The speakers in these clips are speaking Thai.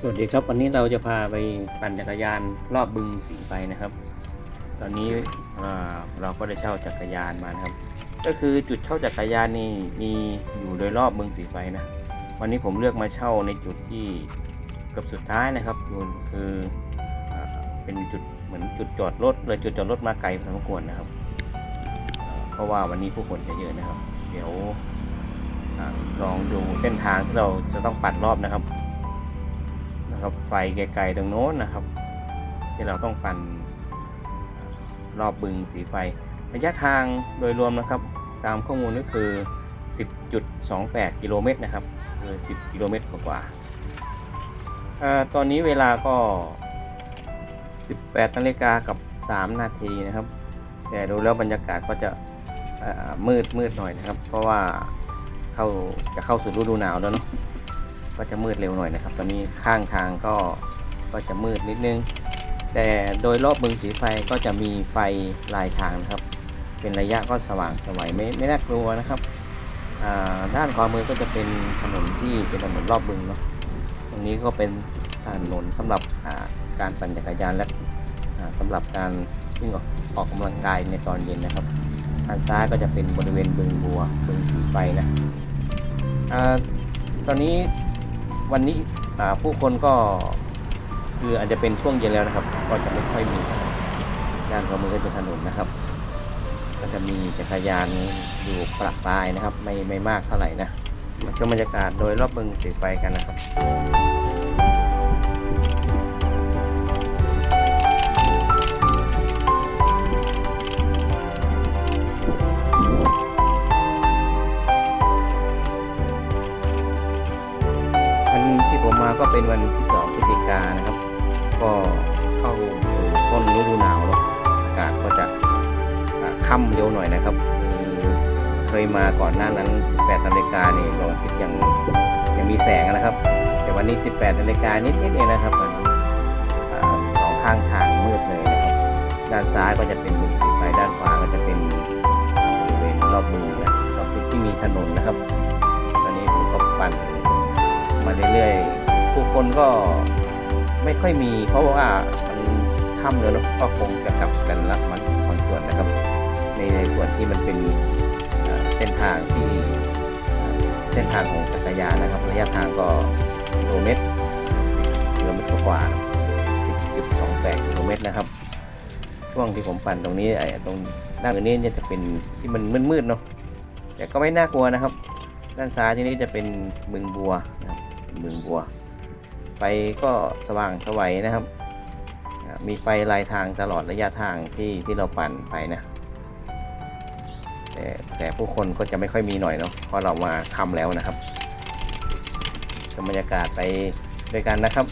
สวัสดีครับ วันนี้เราจะพาไปปั่นจักรยานรอบบึงสีไฟนะครับ ตอนนี้เราก็ได้เช่าจักรยานมานะครับ ก็คือจุดเช่าจักรยานนี่มีอยู่โดยรอบบึงสีไฟนะ วันนี้ผมเลือกมาเช่าในจุดที่เกือบสุดท้ายนะครับคืออเป็นจุดเหมือนจุดจอดรถเลยจุดจอดรถมาไกลพอสมควรนะครับ เพราะว่าวันนี้ผู้คนจะเยอะนะครับ เดี๋ยวอลองดูเส้นทางที่เราจะต้องปั่นรอบนะครับ นะครับ ไฟไกลๆตรงโน้นนะครับ ที่เราต้องปั่นรอบบึงสีไฟ ระยะทางโดยรวมนะครับ ตามข้อมูลก็คือ 10.28 กิโลเมตรนะครับคือ 10 กิโลเมตรกว่าๆตอนนี้เวลาก็ 18นาฬิกากับ 3 นาทีนะครับ แต่ดูแล้วบรรยากาศก็จะมืดมืดหน่อยนะครับ เพราะว่าเข้าจะเข้าสู่ฤดูหนาวแล้วเนาะ ก็จะมืดเร็วหน่อยนะครับ ตอนนี้ข้างทางก็ก็จะมืดนิดนึง แต่โดยรอบบึงสีไฟก็จะมีไฟลายทางนะครับ เป็นระยะก็สว่างสวัยไม่ไม่น่ากลัวนะครับอ่าด้านขวามือก็จะเป็นถนนที่เป็นถนนรอบบึงเนาะตรงนี้ก็เป็นถนนสำหรับอ่าการปั่นจักรยานและอ่าสำหรับการวิ่งออกออกกำลังกายในตอนเย็นนะครับด้านซ้ายก็จะเป็นบริเวณบึงบัวบึงสีไฟนะอ่าตอนนี้ วันนี้ผู้คนก็คืออาจจะเป็นช่วงเย็นแล้วนะครับ ก็จะไม่ค่อยมีด้านขวามือก็เป็นถนนนะครับ ก็จะมีจักรยานอยู่ประปรายนะครับ ไม่ไม่มากเท่าไหร่นะมาชมบรรยากาศโดยรอบบึงสีไฟกันนะครับ เป็นวันที่2พฤศจิกายนะครับ ก็เข้าต้นฤดูหนาวแล้วอากาศก็จะค่ำเร็วหน่อยนะครับคือเคยมาก่อนหน้านั้น 18นาฬิกานี่ดวงอาทิตย์ยังยังมีแสงนะครับ แต่วันนี้ 18นาฬิกานิดๆเองนะครับมันสองข้างทางมืดเลยนะครับ ด้านซ้ายก็จะเป็นบึงสีไฟด้านขวาก็จะเป็นบริเวณรอบบึงนะรอบที่มีถนนนะครับ ตอนนี้ผมก็ปั่นมาเรื่อยๆ ผู้คนก็ไม่ค่อยมี เพราะว่ามันค่ำแล้วเนอะก็คงจะกลับกันละมันบางส่วนนะครับ ในในส่วนที่มันเป็นเส้นทางที่เส้นทางของจักรยานนะครับ ระยะทางก็กิโลเมตร10กิโลเมตรกว่าๆ10.28กิโลเมตรนะครับ ช่วงที่ผมปั่นตรงนี้ไอ้ตรงด้านนี้เนี่ยจะเป็นที่มันมืดๆเนาะแต่ก็ไม่น่ากลัวนะครับ ด้านซ้ายที่นี้จะเป็นบึงบัวนะครับบึงบัว ไฟก็สว่างสวัยนะครับ มีไฟลายทางตลอดระยะทางที่ที่เราปั่นไปนะแต่แต่ผู้คนก็จะไม่ค่อยมีหน่อยเนาะเพราะเรามาค่ำแล้วนะครับชมบรรยากาศไปด้วยกันนะครับ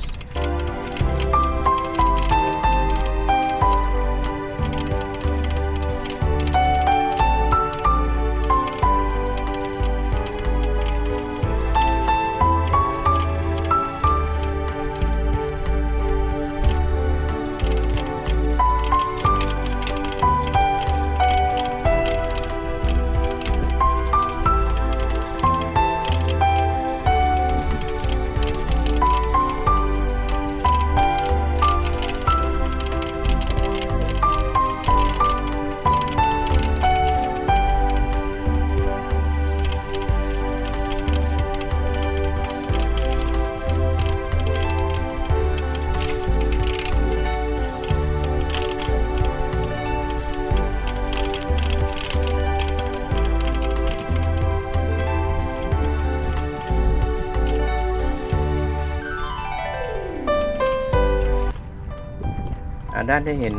ด้านที่เห็น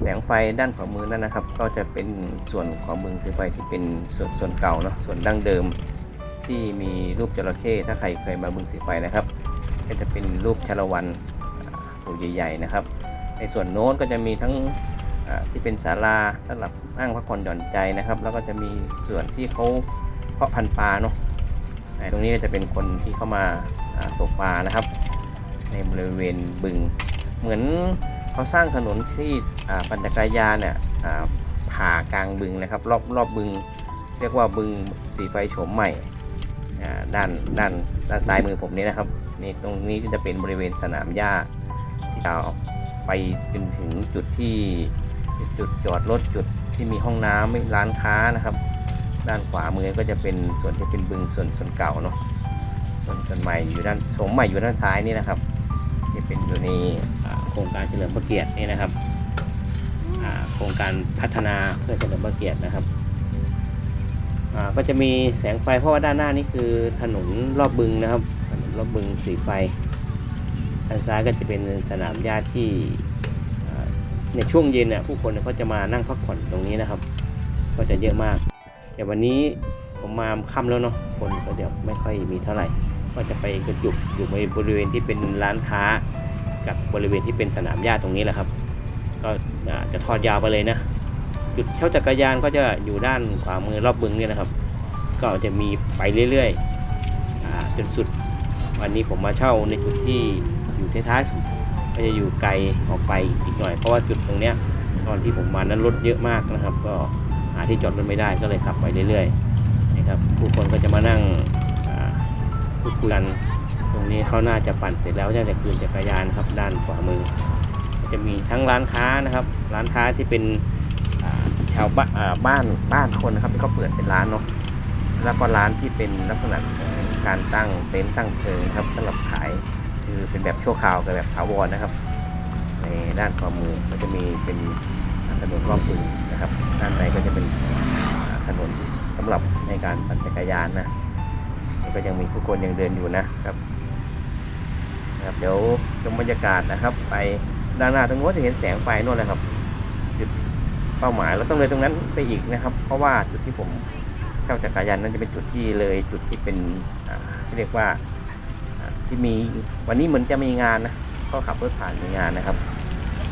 แสงไฟด้านขวามือนั่นนะครับ ก็จะเป็นส่วนของบึงสีไฟที่เป็นส่วนส่วนเก่าเนาะส่วนดั้งเดิมที่มีรูปจระเข้ถ้าใครเคยมาบึงสีไฟนะครับ ก็จะเป็นรูปชาละวันตัวใหญ่ๆนะครับ ในส่วนโน้นก็จะมีทั้งที่เป็นศาลาสำหรับนั่งพักผ่อนหย่อนใจนะครับ แล้วก็จะมีส่วนที่เขาเพาะพันธุ์ปลาเนาะอ่าตรงนี้ก็จะเป็นคนที่เข้ามาตกปลานะครับ ในบริเวณบึงเหมือน เขาสร้างถนนที่ปั่นจักรยานเนี่ยผ่ากลางบึงนะครับ รอบรอบบึง เรียกว่าบึงสีไฟโฉมใหม่ด้านด้านด้านซ้ายมือผมนี้นะครับนี่ตรงนี้จะเป็นบริเวณสนามหญ้าที่เราไปจนถึงจุดที่จุดจอดรถจุดที่มีห้องน้ำร้านค้านะครับ ด้านขวามือก็จะเป็นส่วนที่เป็นบึงส่วนส่วนเก่าเนาะส่วนส่วนใหม่อยู่ด้านโฉมใหม่อยู่ด้านซ้ายนี่นะครับที่เป็นอยู่นอ่ ครงการเฉลิมพระเกียรตินี่นะครับโครงการพัฒนาเพื่อเฉลิมพระเกียรตินะครับก็จะมีแสงไฟเพราะว่าด้านหน้านี่คือถนนรอบบึงนะครับ ถนนรอบบึงสีไฟด้านซ้ายก็จะเป็นสนามหญ้าที่ในช่วงเย็นเนี่ยผู้คนเนี่ยเขาจะมานั่งพักผ่อนตรงนี้นะครับ ก็จะเยอะมาก แต่วันนี้ผมมาค่ำแล้วเนาะคนก็จะไม่ค่อยมีเท่าไหร่ ก็จะไปกระจุกอยู่ในบริเวณที่เป็นร้านค้า กับบริเวณที่เป็นสนามหญ้าตรงนี้แหละครับ ก็จะทอดยาวไปเลยนะ จุดเช่าจักรยานก็จะอยู่ด้านขวามือรอบบึงเนี่ยนะครับ ก็จะมีไปเรื่อยๆจนสุด วันนี้ผมมาเช่าในจุดที่อยู่ท้ายๆสุดก็จะอยู่ไกลออกไปอีกหน่อย เพราะว่าจุดตรงเนี้ยตอนที่ผมมานั้นรถเยอะมากนะครับ ก็หาที่จอดรถไม่ได้ก็เลยขับไปเรื่อยๆนะครับผู้คนก็จะมานั่งพูดคุยกัน นี้เขาน่าจะปั่นเสร็จแล้วน่าจะคืนจักรยานครับด้านขวามือ จะมีทั้งร้านค้านะครับ ร้านค้าที่เป็นชาวบ้านบ้านบ้านคนนะครับที่เขาเปิดเป็นร้านเนาะแล้วก็ร้านที่เป็นลักษณะการตั้งเต็นท์ตั้งเพลิงครับสำหรับขายคือเป็นแบบชั่วคราวกับแบบถาวรนะครับ ในด้านขวามือก็จะมีเป็นถนนรอบบึงนะครับ ด้านในก็จะเป็นถนนสำหรับในการปั่นจักรยานนะก็ยังมีผู้คนยังเดินอยู่นะครับ นะครับเดี๋ยวชมบรรยากาศนะครับ ไปด้านหน้าตรงโน้นจะเห็นแสงไฟนู่นเลยครับ จุดเป้าหมายเราต้องเลยตรงนั้นไปอีกนะครับ เพราะว่าจุดที่ผมเช่าจักรยานนั้นจะเป็นจุดที่เลยจุดที่เป็นที่เรียกว่าที่มีวันนี้เหมือนจะมีงานนะก็ขับรถผ่านมีงานนะครับ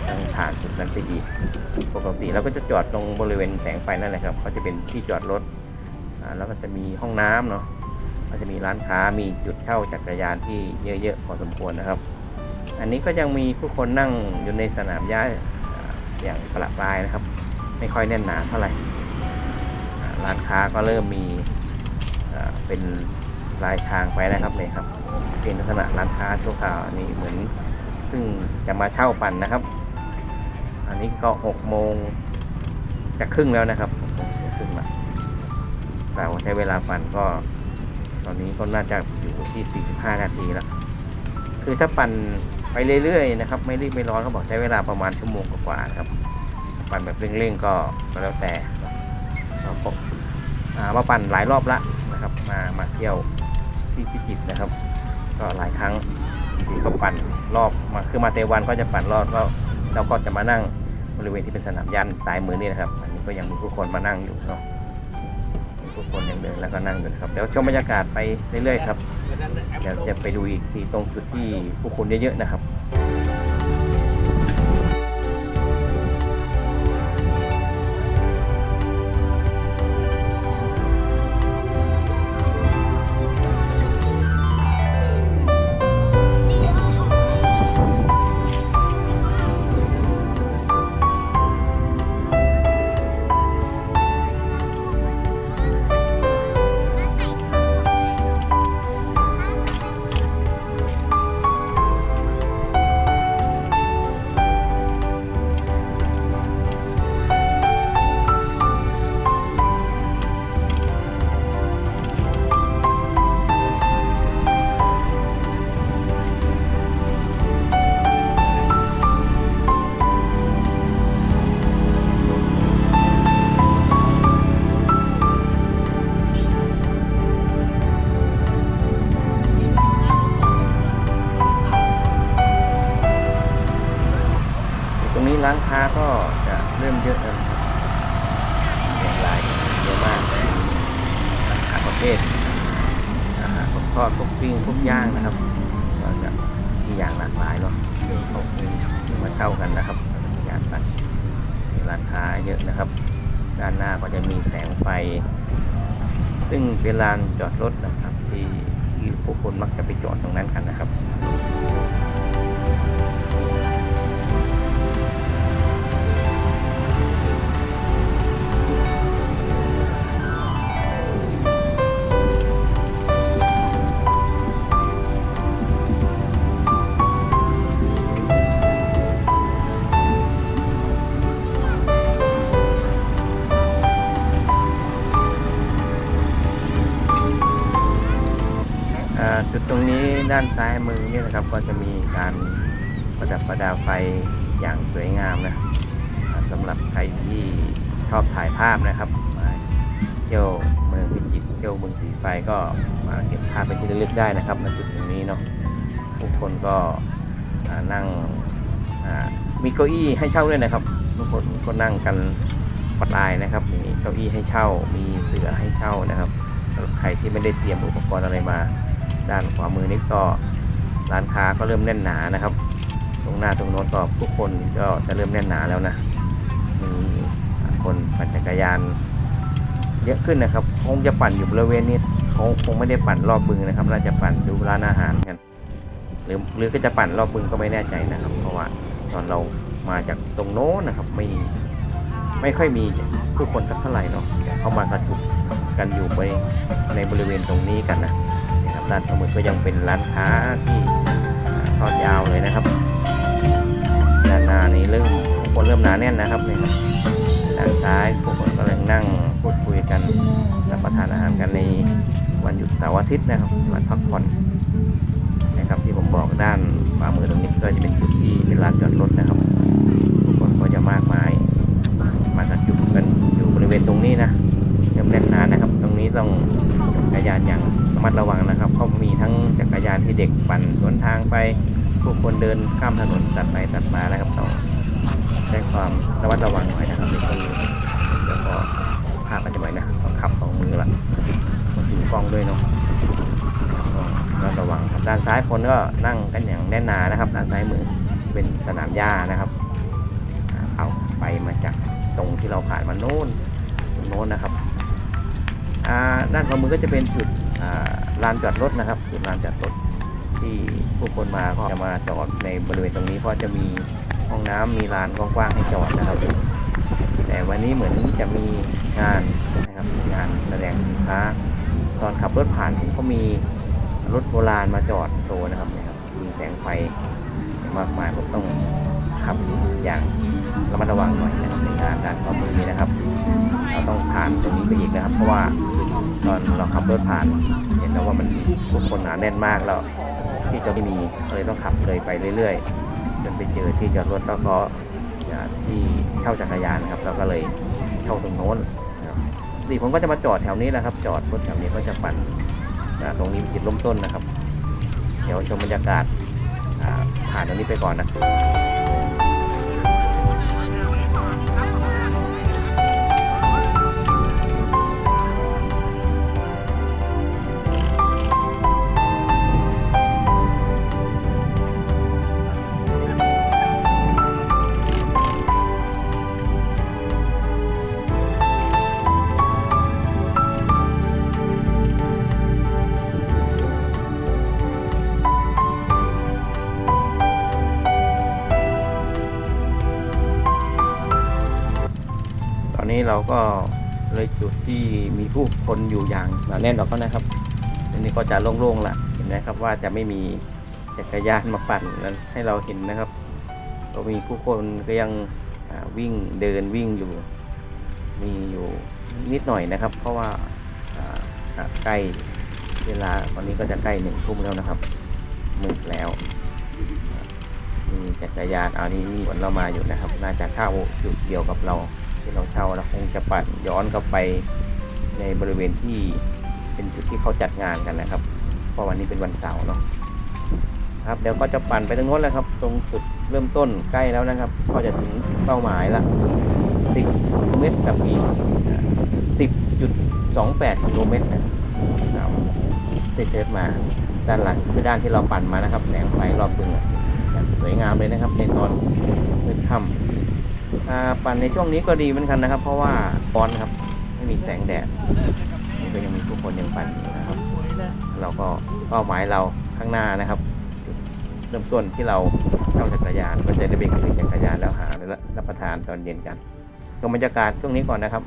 ต้องผ่านจุดนั้นไปอีก ปกติเราก็จะจอดตรงบริเวณแสงไฟนั่นแหละครับเขาจะเป็นที่จอดรถแล้วก็จะมีห้องน้ำเนาะ ก็จะมีร้านค้ามีจุดเช่าจักรยานที่เยอะๆพอสมควรนะครับ อันนี้ก็ยังมีผู้คนนั่งอยู่ในสนามหญ้าอ่าอย่างประปรายนะครับ ไม่ค่อยแน่นหนาเท่าไหร่ร้านค้าก็เริ่มมีเป็นลายทางไปนะครับเลยครับเป็นลักษณะร้านค้าชั่วคราวอันนี้เหมือนเพิ่งจะมาเช่าปั่นนะครับ อันนี้ก็หกโมงจะครึ่งแล้วนะครับหกครึ่งละแต่ว่าใช้เวลาปั่นก็ ตอนนี้ก็น่าจะอยู่ที่ 45 นาทีแล้ว คือถ้าปั่นไปเรื่อยๆนะครับ ไม่รีบไม่ร้อนเขาบอกใช้เวลาประมาณชั่วโมงกว่าๆครับ ปั่นแบบเร่งๆก็แล้วแต่เราก็อ่ามาปั่นหลายรอบละนะครับ มามาเที่ยวที่พิจิตรนะครับ ก็หลายครั้งที่เขาปั่นรอบมาคือมาเตวันก็จะปั่นรอบก็เราก็จะมานั่งบริเวณที่เป็นสนามยันสายมือนี่นะครับ อันนี้ก็ยังมีผู้คนมานั่งอยู่เนาะ คนยังเดินแล้วก็นั่งเดินครับเดี๋ยวชมบรรยากาศไปเรื่อยๆครับเดี๋ยวจะไปดูอีกทีตรงจุดที่ผู้คนเยอะๆนะครับ ตรงนี้ร้านค้าก็จะเริ่มเยอะแล้วนะครับเรียงรายเยอะมากร้านค้าประเภทอาหารพวกทอดพวกปิ้งพวกย่างนะครับ ก็จะมีอย่างหลากหลายเนาะเขาคงมาเช่ากันนะครับมีอย่างกันร้านค้าเยอะนะครับ ด้านหน้าก็จะมีแสงไฟ ซึ่งเป็นลานจอดรถนะครับ ที่ที่ผู้คนมักจะไปจอดตรงนั้นกันนะครับ รับใครที่ชอบถ่ายภาพนะครับมาเที่ยวเมืองพิจิตรเที่ยวเมืองสีไฟก็มาเก็บภาพเป็นที่ระลึกได้นะครับณจุดตรงนี้เนาะทุกคนก็นั่งมีเก้าอี้ให้เช่าด้วยนะครับทุกคนก็นั่งกันปัดลายนะครับ มีเก้าอี้ให้เช่า มีเสือให้เช่านะครับสำหรับใครที่ไม่ได้เตรียมอุปกรณ์อะไรมา ด้านขวามือนี่ก็ร้านค้าก็เริ่มแน่นหนานะครับ ตรงหน้าตรงโน้นก็ผู้คนก็จะเริ่มแน่นหนาแล้วนะ มีคนปั่นจักรยาน เยอะขึ้นนะครับ คงจะปั่นอยู่บริเวณนี้คงคงไม่ได้ปั่นรอบบึงนะครับน่าจะปั่นดูร้านอาหารกัน หรือหรือก็จะปั่นรอบบึงก็ไม่แน่ใจนะครับ เพราะว่าตอนเรามาจากตรงโน้นนะครับ ไม่ไม่ค่อยมีผู้คนสักเท่าไหร่เนาะเข้ามากระจุกกันอยู่ไปในบริเวณตรงนี้กันนะนะครับด้านขวามือก็ยังเป็นร้านค้าที่ทอดยาวเลยนะครับด้านหน้านี้เริ่ม คนเริ่มหนาแน่นนะครับเนี่ยครับด้านซ้ายผู้คนก็เลยนั่งพูดคุยกันรับประทานอาหารกันในวันหยุดเสาร์อาทิตย์นะครับมาพักผ่อนนะครับที่ผมบอกด้านขวามือตรงนี้ก็จะเป็นจุดที่เป็นลานจอดรถนะครับทุกคนก็จะมากมาย มากันอยู่กันอยู่บริเวณตรงนี้นะเริ่มแน่นหนานะครับ ตรงนี้ต้องจักรยานอย่างระมัดระวังนะครับเขามีทั้งจักรยานที่เด็กปั่นสวนทางไปผู้คนเดินข้ามถนนตัดไปตัดมานะครับต้อง ช้ความระมัดระวังหน่อยนะครับในคนแล้วก็ภาพมันจะไว้นะต้องขับสองมือละต้องถือกล้องด้วยเนาะก็ระวังครับด้านซ้ายคนก็นั่งกันอย่างแน่นหนานะครับ ด้านซ้ายมือเป็นสนามหญ้านะครับเอาไปมาจากตรงที่เราผ่านมาโน้นโน้นนะครับด้านขวามือก็จะเป็นจุดลานจอดรถนะครับจุดลานจอดรถที่ผู้คนมาก็จะมาจอดในบริเวณตรงนี้เพราะจะมี ห้องน้ำมีลานกว้างๆให้จอดนะครับ แต่วันนี้เหมือนจะมีงานนะครับงานแสดงสินค้า ตอนขับรถผ่านเห็นเขามีรถโบราณมาจอดโชว์นะครับนี่ยครับมีแสงไฟมากมายผมต้องขับอย่างระมัดระวังหน่อยนะครับในการด้านขวามือนี้นะครับ เราต้องผ่านตรงนี้ไปอีกนะครับ เพราะว่าตอนเราขับรถผ่าน เห็นแล้วว่ามันผู้คนหนาแน่นมากแล้วที่จะไม่มีก็เลยต้องขับเลยไปเรื่อย ๆ นไปเจอที่จอดรถแล้วก็ที่เช่าจักรยานนะครับแล้วก็เลยเช่าตรงโน้นนะครับปกติผมก็จะมาจอดแถวนี้แหละครับ จอดรถแถวนี้ก็จะปั่นตรงนี้เป็นจุดล้มต้นนะครับ เดี๋ยวชมบรรยากาศอ่าผ่านตรงนี้ไปก่อนนะ เราก็เลยจุดที่มีผู้คนอยู่อย่างหนาแน่นออกก็นะครับอันนี้ก็จะโล่งๆละเห็นไหมครับว่าจะไม่มีจักรยานมาปั่นนั้นให้เราเห็นนะครับ ก็มีผู้คนก็ยังวิ่งเดินวิ่งอยู่ มีอยู่นิดหน่อยนะครับ เพราะว่าใกล้เวลาตอนนี้ก็จะใกล้หนึ่งทุ่มแล้วนะครับมืดแล้วมีจักรยานเอานี้มีคนเรามาอยู่นะครับ น่าจะเข้าจุดเดียวกับเรา ที่เราเช่าแล้วคงจะปั่นย้อนกลับไปในบริเวณที่เป็นจุดที่เขาจัดงานกันนะครับ เพราะวันนี้เป็นวันเสาร์เนาะครับเดี๋ยวก็จะปั่นไปตรงโน้นแล้วครับ ตรงจุดเริ่มต้นใกล้แล้วนะครับ ก็จะถึงเป้าหมายละ 10กิโลเมตรกับอีก 10.28 กิโลเมตรนะครับเซฟมาด้านหลังคือด้านที่เราปั่นมานะครับ แสงไฟรอบบึงสวยงามเลยนะครับในตอนมืดค่ำ ปั่นในช่วงนี้ก็ดีเหมือนกันนะครับ เพราะว่าร้อนครับไม่มีแสงแดดนี่ก็ยังมีผู้คนยังปั่นอยู่นะครับ เราก็เป้าหมายเราข้างหน้านะครับเริ่มต้นที่เราเช่าจักรยานก็จะได้ไปขึ้นจักรยานแล้วหาและรับประทานตอนเย็นกันชมบรรยากาศช่วงนี้ก่อนนะครับ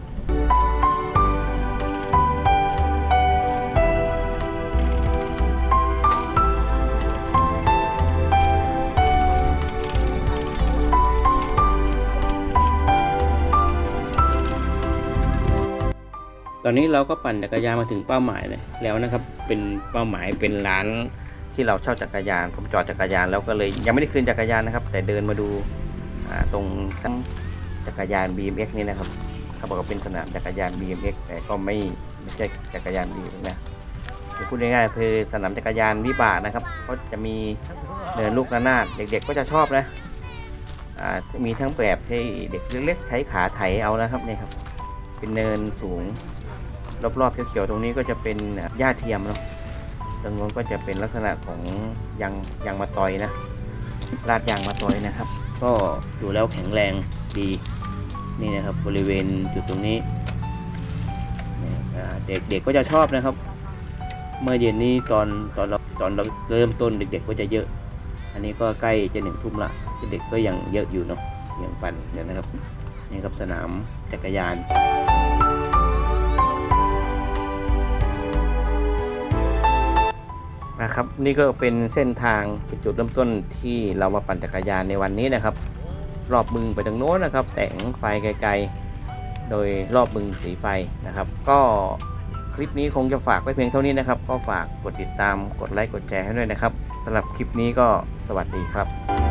ตอนนี้เราก็ปั่นจักรยานมาถึงเป้าหมายเลยแล้วนะครับ เป็นเป้าหมายเป็นร้านที่เราเช่าจักรยาน ผมจอดจักรยานแล้วก็เลยยังไม่ได้คืนจักรยานนะครับ แต่เดินมาดูาตรงสังจักรยาน BMX นี่นะครับเขาบอกว่าเป็นสนามจักรยาน BMX แต่ก็ไม่ไม่ใช่จักรยาน BMX นะคือพูดง่ายๆคือสนามจักรยานวิบากนะครับก็จะมีเนินลูกระนาดเด็กๆก็จะชอบนะมีทั้งแบบให้เด็กเล็กๆใช้ขาไถเอานะครับเนี่ยครับ เป็นเนินสูง รอบๆเขียวๆตรงนี้ก็จะเป็นหญ้าเทียมเนาะตรงนู้นก็จะเป็นลักษณะของยางยางมะตอยนะลาดยางมะตอยนะครับ ก็ดูแล้วแข็งแรงดีนี่นะครับบริเวณจุดตรงนี้เด็กเด็กก็จะชอบนะครับ เมื่อเย็นนี้ตอนตอนเราตอนเราเริ่มต้นเด็ก ๆ ก็จะเยอะ อันนี้ก็ใกล้จะหนึ่งทุ่มละเด็กก็ยังเยอะอยู่เนาะยังปั่นเนี่ยนะครับนี่ครับสนามจักรยาน นะครับ นี่ก็เป็นเส้นทางเป็นจุดเริ่มต้นที่เรามาปั่นจักรยานในวันนี้นะครับ รอบบึงไปทางโน้นนะครับ แสงไฟไกลๆ โดยรอบบึงสีไฟนะครับ ก็คลิปนี้คงจะฝากไว้เพียงเท่านี้นะครับ ก็ฝากกดติดตามกดไลค์กดแชร์ให้ด้วยนะครับสำหรับคลิปนี้ก็สวัสดีครับ